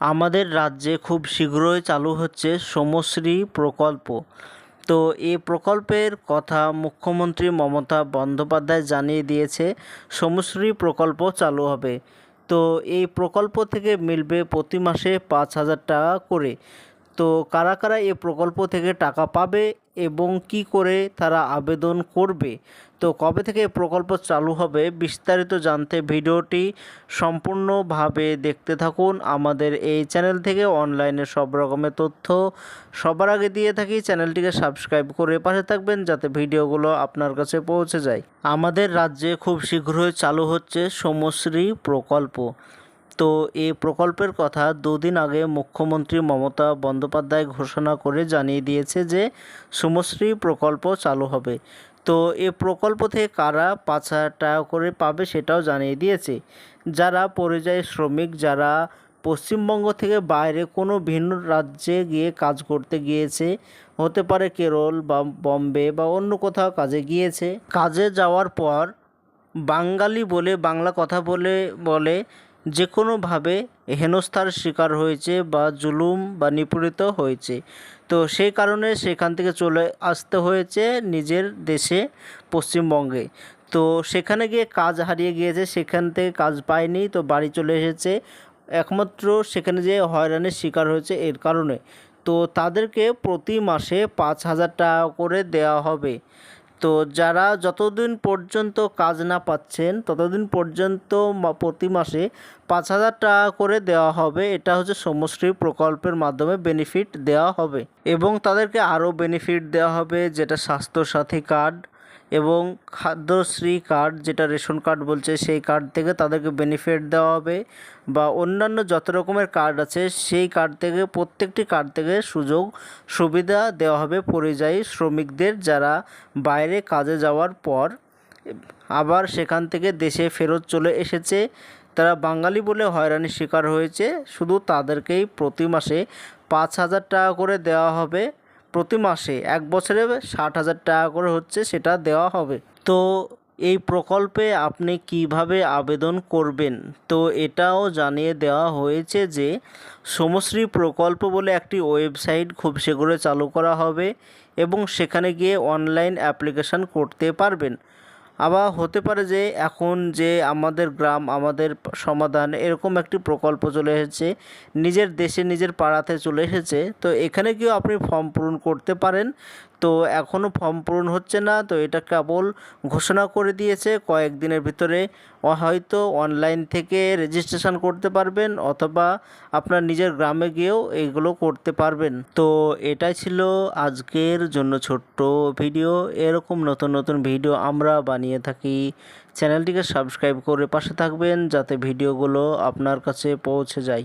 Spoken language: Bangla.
আমাদের রাজ্যে খুব শীঘ্রই চালু হচ্ছে সমশ্রী প্রকল্প। তো এই প্রকল্পের কথা মুখ্যমন্ত্রী মমতা বন্দ্যোপাধ্যায় জানিয়ে দিয়েছে, সমশ্রী প্রকল্প চালু হবে। তো এই প্রকল্প থেকে মিলবে প্রতি মাসে পাঁচ হাজার টাকা করে। তো কারা কারা এই প্রকল্প থেকে টাকা পাবে এবং কি করে তারা আবেদন করবে? তো কবে থেকে এই প্রকল্প চালু হবে বিস্তারিত জানতে ভিডিওটি সম্পূর্ণভাবে দেখতে থাকুন। আমাদের এই চ্যানেল থেকে অনলাইনে সব রকমের তথ্য সবার আগে দিয়ে থাকি। চ্যানেলটিকে সাবস্ক্রাইব করে পাশে থাকবেন যাতে ভিডিওগুলো আপনার কাছে পৌঁছে যায়। আমাদের রাজ্যে খুব শীঘ্রই চালু হচ্ছে সমশ্রী প্রকল্প। তো এই প্রকল্পের কথা দুদিন আগে মুখ্যমন্ত্রী মমতা বন্দ্যোপাধ্যায় ঘোষণা করে জানিয়ে দিয়েছে যে সমশ্রী প্রকল্প চালু হবে। তো এই প্রকল্প থেকে কারা পাঁচ হাজার টাকা করে পাবে সেটাও জানিয়ে দিয়েছে। যারা পরিযায়ী শ্রমিক, যারা পশ্চিমবঙ্গ থেকে বাইরে কোনো ভিন্ন রাজ্যে গিয়ে কাজ করতে গিয়েছে, হতে পারে কেরল বা বম্বে বা অন্য কোথাও কাজে গিয়েছে, কাজে যাওয়ার পর বাঙালি বলে, বাংলা কথা বলে বলে যে কোনোভাবে হেনস্থার শিকার হয়েছে বা জুলুম বা নিপীড়িত হয়েছে। তো সেই কারণে সেখান থেকে চলে আসতে হয়েছে নিজের দেশে, পশ্চিমবঙ্গে। তো সেখানে গিয়ে কাজ হারিয়ে গিয়েছে, সেখান থেকে কাজ পায়নি, তো বাড়ি চলে এসেছে। একমাত্র সেখানে যে হয়রানির শিকার হয়েছে এর কারণে। তো তাদেরকে প্রতি মাসে পাঁচ হাজার টাকা করে দেওয়া হবে। তো যারা যতদিন পর্যন্ত কাজ না পাচ্ছেন, ততদিন পর্যন্ত প্রতি মাসে পাঁচ হাজার টাকা করে দেওয়া হবে। এটা হচ্ছে সমশ্রী প্রকল্পের মাধ্যমে বেনিফিট দেওয়া হবে। এবং তাদেরকে আরও বেনিফিট দেওয়া হবে, যেটা স্বাস্থ্যসাথী কার্ড এবং খাদ্যশ্রী কার্ড, যেটা রেশন কার্ড বলছে, সেই কার্ড থেকে তাদেরকে বেনিফিট দেওয়া হবে বা অন্যান্য যত রকমের কার্ড আছে, সেই কার্ড থেকে, প্রত্যেকটি কার্ড থেকে সুযোগ, সুবিধা দেওয়া হবে পরিযায়ী শ্রমিকদের যারা বাইরে কাজে যাওয়ার পর আবার সেখান থেকে দেশে ফেরত চলে এসেছে। তারা বাঙালি বলে হয়রানির শিকার হয়েছে। শুধু তাদেরকেই প্রতি মাসে পাঁচ হাজার টাকা করে দেওয়া হবে। প্রতি মাসে এক বছরে ষাট হাজার টাকা করে হচ্ছে সেটা দেওয়া হবে। তো এই প্রকল্পে আপনি কীভাবে আবেদন করবেন? তো এটাও জানিয়ে দেওয়া হয়েছে যে, সমশ্রী প্রকল্প বলে একটি ওয়েবসাইট খুব শীঘ্রই চালু করা হবে এবং সেখানে গিয়ে অনলাইন অ্যাপ্লিকেশান করতে পারবেন। আবার হতে পারে যে এখন যে আমাদের গ্রাম, আমাদের সমাধান এরকম একটি প্রকল্প চলে এসেছে, নিজের দেশে, নিজের পাড়াতে চলে এসেছে, তো এখানে গিয়েও আপনি ফর্ম পূরণ করতে পারেন। তো এখনও ফর্ম পূরণ হচ্ছে না, তো এটা কেবল ঘোষণা করে দিয়েছে। কয়েকদিনের ভিতরে হয়তো অনলাইন থেকে রেজিস্ট্রেশন করতে পারবেন অথবা আপনার নিজের গ্রামে গিয়েও এইগুলো করতে পারবেন। তো এটাই ছিল আজকের জন্য ছোট্ট ভিডিও। এরকম নতুন নতুন ভিডিও আমরা বানিয়ে থাকি। চ্যানেলটিকে সাবস্ক্রাইব করে পাশে থাকবেন যাতে ভিডিওগুলো আপনার কাছে পৌঁছে যায়।